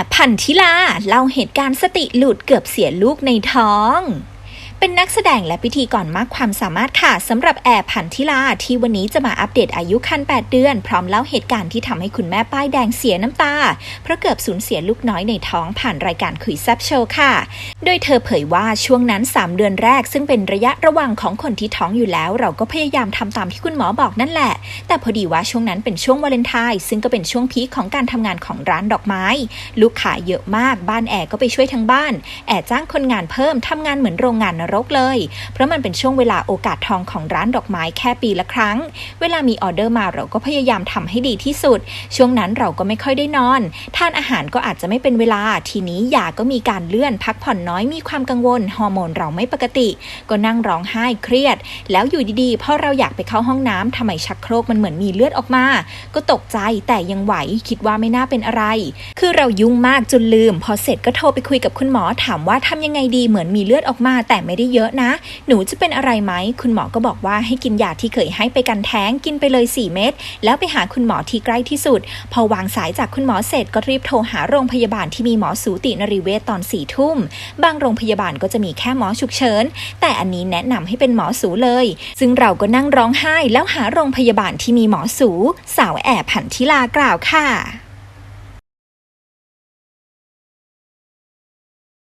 ร์พันธิลาเล่าเหตุการณ์สติหลุดเกือบเสียลูกในท้อง เป็นนักแสดงและพิธีกรมากความสามารถค่ะสำหรับแอร์พันธิลาที่วันนี้จะมาอัปเดตอายุคัน 8 เดือน พร้อมเล่าเหตุการณ์ที่ทำให้คุณแม่ป้ายแดงเสียน้ำตา เพราะเกือบสูญเสียลูกน้อยในท้องผ่านรายการคุยแซบโชว์ค่ะ โดยเธอเผยว่าช่วงนั้น 3 เดือนแรก ซึ่งเป็นระยะระหว่างของคนที่ท้องอยู่แล้ว เราก็พยายามทำตามที่คุณหมอบอกนั่นแหละ แต่พอดีว่าช่วงนั้นเป็นช่วงวาเลนไทน์ซึ่งก็เป็นช่วงพีคของการทำงานของร้านดอกไม้ ลูกค้าเยอะมากบ้านแอร์ก็ไปช่วยทั้งบ้าน แอร์จ้างคนงานเพิ่มทำงานเหมือนโรงงานรกเลย เพราะมันเป็นช่วงเวลาโอกาสทองของร้านดอกไม้แค่ปีละครั้ง เวลามีออเดอร์มาเราก็พยายามทำให้ดีที่สุด ช่วงนั้นเราก็ไม่ค่อยได้นอน ทานอาหารก็อาจจะไม่เป็นเวลา ทีนี้ยาก็มีการเลื่อนพักผ่อนน้อยมีความกังวลฮอร์โมนเราไม่ปกติ ก็นั่งร้องไห้เครียด แล้วอยู่ดีๆพอเราอยากไปเข้าห้องน้ำทำไมชักโครกมันเหมือนมีเลือดออกมา ก็ตกใจแต่ยังไหวคิดว่าไม่น่าเป็นอะไร คือเรายุ่งมากจนลืม พอเสร็จก็โทรไปคุยกับคุณหมอถามว่าทำยังไงดีเหมือนมีเลือดออกมาแต่ไม่ได้เยอะนะ หนูจะเป็นอะไรไหม คุณหมอก็บอกว่าให้กินยาที่เคยให้ไปกันแท้งกินไปเลย 4 เม็ดแล้วไปหาคุณหมอที่ใกล้ที่สุด พอวางสายจากคุณหมอเสร็จก็รีบโทรหาโรงพยาบาลที่มีหมอสูตินรีเวชตอนสี่ทุ่ม บางโรงพยาบาลก็จะมีแค่หมอฉุกเฉิน แต่อันนี้แนะนำให้เป็นหมอสูเลย ซึ่งเราก็นั่งร้องไห้แล้วหาโรงพยาบาลที่มีหมอสู สาวแอบผันทิลากล่าวค่ะ